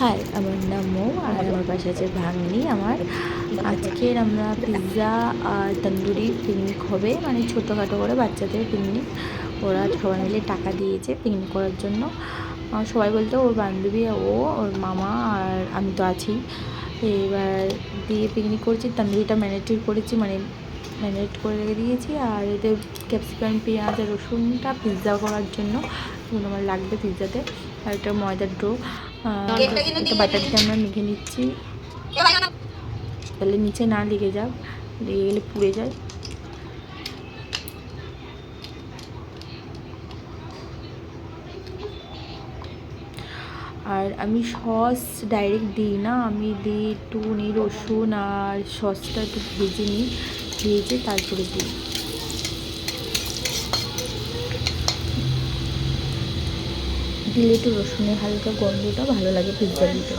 High, আমার নাম মৌ, আর আমার পাশে আছে ভাগ্নি। আমার আজকের আমরা পিৎজা আর তন্দুরি পিকনিক হবে মানে ছোটোখাটো করে বাচ্চাদের পিকনিক ওরা সবাই মিলে টাকা দিয়েছে পিকনিক করার জন্য। সবাই বলতে ওর বান্ধবী, ও, ওর মামা আর আমি তো আছি। এবার দিয়ে পিকনিক করছি, তন্দুরিটা ম্যানেটেড করেছি মানে ম্যারিনেট করে রেখে দিয়েছি। আর এতে ক্যাপসিকাম পেঁয়াজ আর রসুনটা পিৎজা করার জন্য। আমার লাগবে পিৎজাতে আর একটা ময়দার ডো একটা বাটারটা আমরা মেখে নিচ্ছি। তাহলে নিচে না লেগে যাক লেগে গেলে পুড়ে যায়। আর আমি সস ডাইরেক্ট দিই না আমি দিই একটু রসুন আর সসটা একটু ভেজে নিই ভেজে তারপরে দিই। দিলে একটু রসুনের হালকা গন্ধটা ভালো লাগে পিৎজা দিতে।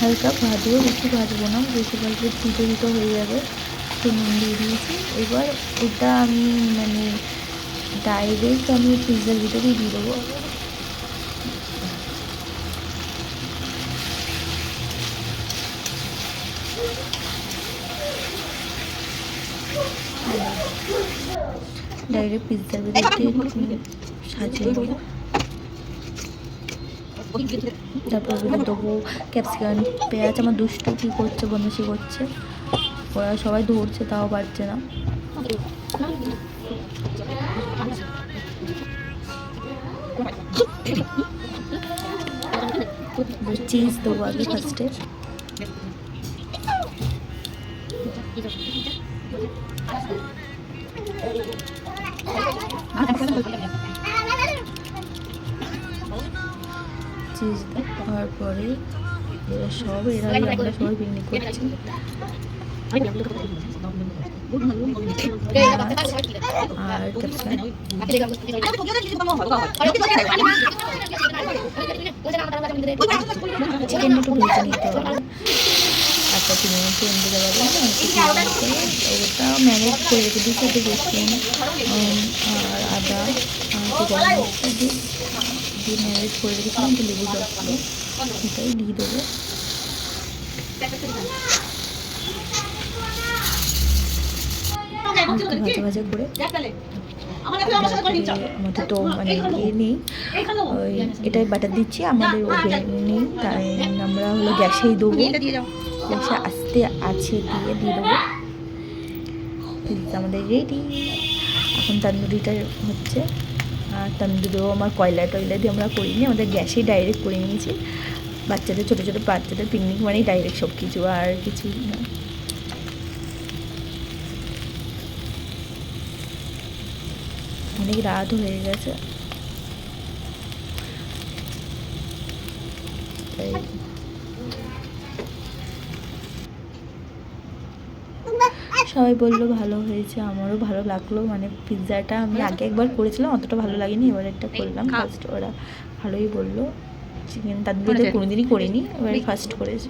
হালকা ভাজবো বেশি ভাজবো না বেশি দুটো দুটো হয়ে যাবে। তো নুন দিয়ে দিয়েছি। এবার ওটা আমি মানে ডাইরেক্ট আমি পিৎজার ভিতরেই দিয়ে দেবো ডাইরেক্ট পিৎজার ভিতরে সাজিয়ে তারপর দেবো ক্যাপসিকাম পেঁয়াজ আমার দুষ্টু কী করছে বন্ধুসি করছে ওরা সবাই ধরছে তাও পারছে না চিজ দেবো আগে ফার্স্টে চিজ দেওয়ার পরে এরা সব এরা আমরা সবাই পিকনিক করছি একটু ভেজে নিতে হবে যাবে ওটা ম্যারিনেট করে রেখে সাথে রসুন আর আদা দিয়ে ম্যারিনেট করে রেখেছিলাম লেবু জল এটাই দিয়ে দেবো হালকা ভাজা ভাজা করে। আমাদের তো মানে ইয়ে নেই। ওই এটাই বাটার দিচ্ছি আমাদের ওভেন নেই তাই আমরা হলো গ্যাসেই দেবো। গ্যাসে আস্তে আছে দিয়ে দিয়ে দেবো। পিৎজা আমাদের রেডি এখন তন্দুরিটা হচ্ছে। আর তন্দুরিও আমার কয়লা টয়লা দিয়ে আমরা করিনি আমাদের গ্যাসেই ডাইরেক্ট করে নিয়েছি। বাচ্চাদের ছোটো ছোটো বাচ্চাদের পিকনিক মানেই ডাইরেক্ট সব কিছু আর কিছু না। অনেক রাত হয়ে গেছে। তাই সবাই বলল ভালো হয়েছে আমারও ভালো লাগল। মানে পিৎজাটা আমি আগে একবার করেছিলাম অতটা ভালো লাগেনি এবার একটা করলাম। ফার্স্ট ওরা ভালোই বলল। চিকেন তাদের কোনোদিনই করিনি এবার ফার্স্ট করেছি।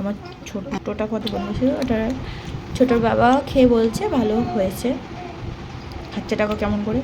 আমার ছোট্টটা কত বন্ধু ছিল ওটা ছোটোর বাবা খেয়ে বলছে ভালো হয়েছে। খাচ্ছে টাকা কেমন করে।